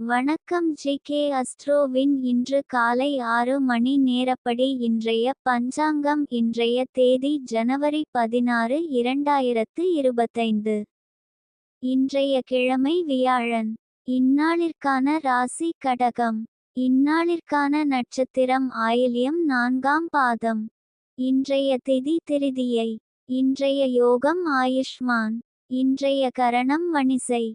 வணக்கம் G K அஸ்ட்ரோவின் இன்று காலை ஆறு மணி நேரப்படி இன்றைய பஞ்சாங்கம் இன்றைய தேதி ஜனவரி பதினாறு இரண்டாயிரத்து இருபத்தைந்து. இன்றைய கிழமை வியாழன். இந்நாளிற்கான ராசி கடகம். இந்நாளிற்கான நட்சத்திரம் ஆயில்யம் நான்காம் பாதம். இன்றைய திதி திருதியை. இன்றைய யோகம் ஆயுஷ்மான். இன்றைய கரணம் வணிசை.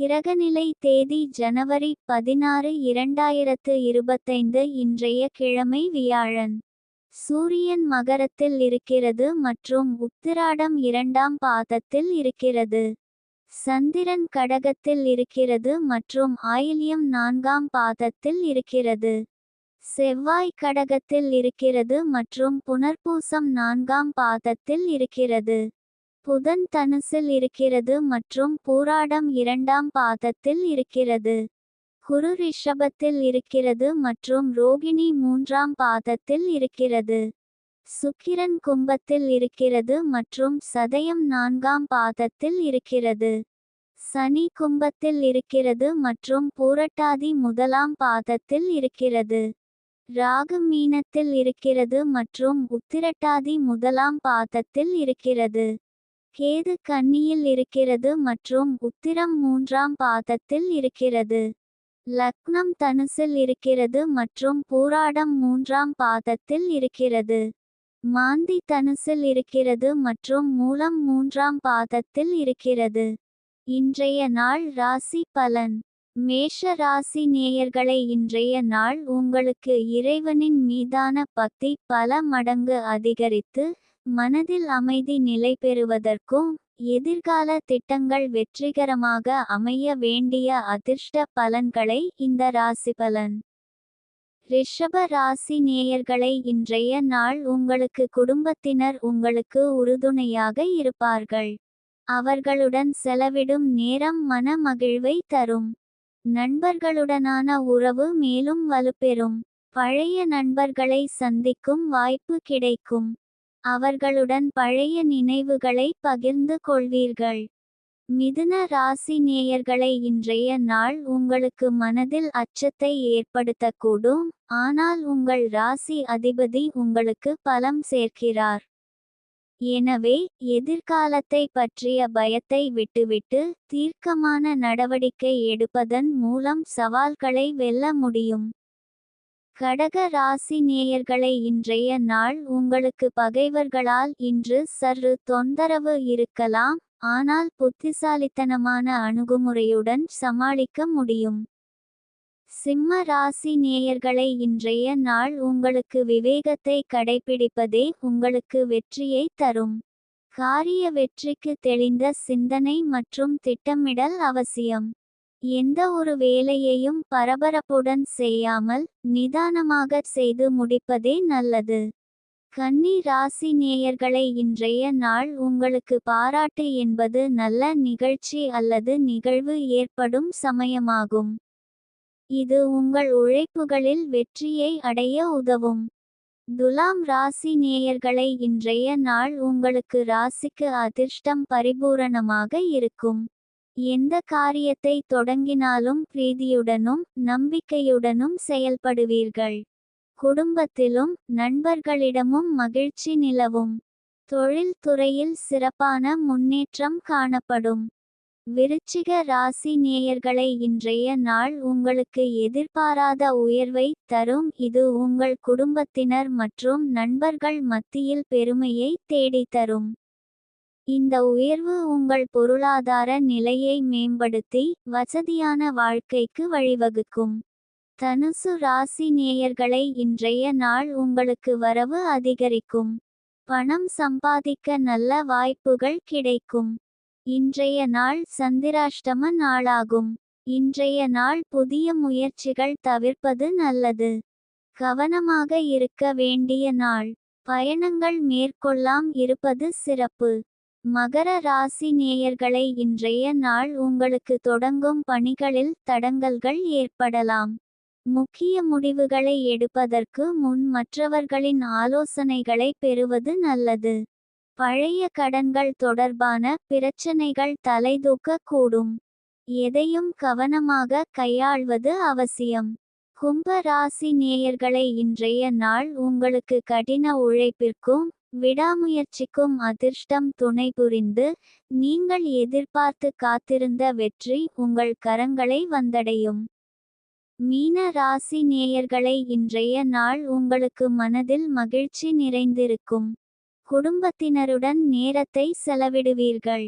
கிரகநிலை தேதி ஜனவரி பதினாறு இரண்டாயிரத்து இருபத்தைந்து இன்றைய கிழமை வியாழன். சூரியன் மகரத்தில் இருக்கிறது மற்றும் உத்திராடம் இரண்டாம் பாதத்தில் இருக்கிறது. சந்திரன் கடகத்தில் இருக்கிறது மற்றும் ஆயில்யம் நான்காம் பாதத்தில் இருக்கிறது. செவ்வாய் கடகத்தில் இருக்கிறது மற்றும் புனர்பூசம் நான்காம் பாதத்தில் இருக்கிறது. புதன் தனுசில் இருக்கிறது மற்றும் பூராடம் இரண்டாம் பாதத்தில் இருக்கிறது. குரு ரிஷபத்தில் இருக்கிறது மற்றும் ரோகிணி மூன்றாம் பாதத்தில் இருக்கிறது. சுக்கிரன் கும்பத்தில் இருக்கிறது மற்றும் சதயம் நான்காம் பாதத்தில் இருக்கிறது. சனி கும்பத்தில் இருக்கிறது மற்றும் பூரட்டாதி முதலாம் பாதத்தில் இருக்கிறது. ராகு மீனத்தில் இருக்கிறது மற்றும் உத்திரட்டாதி முதலாம் பாதத்தில் இருக்கிறது. கேது கன்னியில் இருக்கிறது மற்றும் உத்திரம் மூன்றாம் பாதத்தில் இருக்கிறது. லக்னம் தனுசில் இருக்கிறது மற்றும் பூராடம் மூன்றாம் பாதத்தில் இருக்கிறது. மாந்தி தனுசில் இருக்கிறது மற்றும் மூலம் மூன்றாம் பாதத்தில் இருக்கிறது. இன்றைய நாள் ராசி பலன். மேஷ ராசி நேயர்களை இன்றைய நாள் உங்களுக்கு இறைவனின் மீதான பக்தி பல மடங்கு அதிகரித்து மனதில் அமைதி நிலை பெறுவதற்கும் எதிர்கால திட்டங்கள் வெற்றிகரமாக அமைய வேண்டிய அதிர்ஷ்ட பலன்களை இந்த ராசி பலன். ரிஷப ராசி நேயர்களை இன்றைய நாள் உங்களுக்கு குடும்பத்தினர் உங்களுக்கு உறுதுணையாக இருப்பார்கள். அவர்களுடன் செலவிடும் நேரம் மன மகிழ்வை தரும். நண்பர்களுடனான உறவு மேலும் வலுப்பெறும். பழைய நண்பர்களை சந்திக்கும் வாய்ப்பு கிடைக்கும். அவர்களுடன் பழைய நினைவுகளை பகிர்ந்து கொள்வீர்கள். மிதுன ராசி நேயர்களை இன்றைய நாள் உங்களுக்கு மனதில் அச்சத்தை ஏற்படுத்தக்கூடும். ஆனால் உங்கள் ராசி அதிபதி உங்களுக்கு பலம் சேர்க்கிறார். எனவே எதிர்காலத்தை பற்றிய பயத்தை விட்டுவிட்டு தீர்க்கமான நடவடிக்கை எடுப்பதன் மூலம் சவால்களை வெல்ல முடியும். கடக ராசி நேயர்களை இன்றைய நாள் உங்களுக்கு பகைவர்களால் இன்று சற்று தொந்தரவு இருக்கலாம் ஆனால் புத்திசாலித்தனமான அணுகுமுறையுடன் சமாளிக்க முடியும். சிம்ம ராசி நேயர்களை இன்றைய நாள் உங்களுக்கு விவேகத்தை கடைபிடிப்பதே உங்களுக்கு வெற்றியை தரும். காரிய வெற்றிக்கு தெளிந்த சிந்தனை மற்றும் திட்டமிடல் அவசியம். எந்த ஒரு வேலையையும் பரபரப்புடன் செய்யாமல் நிதானமாக செய்து முடிப்பதே நல்லது. கன்னி ராசி நேயர்களை இன்றைய நாள் உங்களுக்கு பாராட்டு என்பது நல்ல நிகழ்ச்சி அல்லது நிகழ்வு ஏற்படும் சமயமாகும். இது உங்கள் உழைப்புகளில் வெற்றியை அடைய உதவும். துலாம் ராசி நேயர்களை இன்றைய நாள் உங்களுக்கு ராசிக்கு அதிர்ஷ்டம் பரிபூரணமாக இருக்கும். எந்த காரியத்தை தொடங்கினாலும் பிரீதியுடனும் நம்பிக்கையுடனும் செயல்படுவீர்கள். குடும்பத்திலும் நண்பர்களிடமும் மகிழ்ச்சி நிலவும். தொழில் துறையில் சிறப்பான முன்னேற்றம் காணப்படும். விருச்சிக ராசி நேயர்களை இன்றைய நாள் உங்களுக்கு எதிர்பாராத உயர்வை தரும். இது உங்கள் குடும்பத்தினர் மற்றும் நண்பர்கள் மத்தியில் பெருமையை தேடித்தரும். இந்த உயர்வு உங்கள் பொருளாதார நிலையை மேம்படுத்தி வசதியான வாழ்க்கைக்கு வழிவகுக்கும். தனுசு ராசி நேயர்களை இன்றைய நாள் உங்களுக்கு வரவு அதிகரிக்கும். பணம் சம்பாதிக்க நல்ல வாய்ப்புகள் கிடைக்கும். இன்றைய நாள் சந்திராஷ்டம நாளாகும். இன்றைய நாள் புதிய முயற்சிகள் தவிர்ப்பது நல்லது. கவனமாக இருக்க வேண்டிய நாள். பயணங்கள் மேற்கொள்ளாம் இருப்பது சிறப்பு. மகர ராசி நேயர்களை இன்றைய நாள் உங்களுக்கு தொடங்கும் பணிகளில் தடங்கல்கள் ஏற்படலாம். முக்கிய முடிவுகளை எடுப்பதற்கு முன் மற்றவர்களின் ஆலோசனைகளை பெறுவது நல்லது. பழைய கடன்கள் தொடர்பான பிரச்சனைகள் தலைதூக்க கூடும் எதையும் கவனமாக கையாள்வது அவசியம். கும்ப ராசி நேயர்களை இன்றைய நாள் உங்களுக்கு கடின உழைப்பிற்கும் விடாமுயற்சிக்கும் அதிர்ஷ்டம் துணை புரிந்து நீங்கள் எதிர்பார்த்து காத்திருந்த வெற்றி உங்கள் கரங்களை வந்தடையும். மீன ராசி நேயர்களை இன்றைய நாள் உங்களுக்கு மனதில் மகிழ்ச்சி நிறைந்திருக்கும். குடும்பத்தினருடன் நேரத்தை செலவிடுவீர்கள்.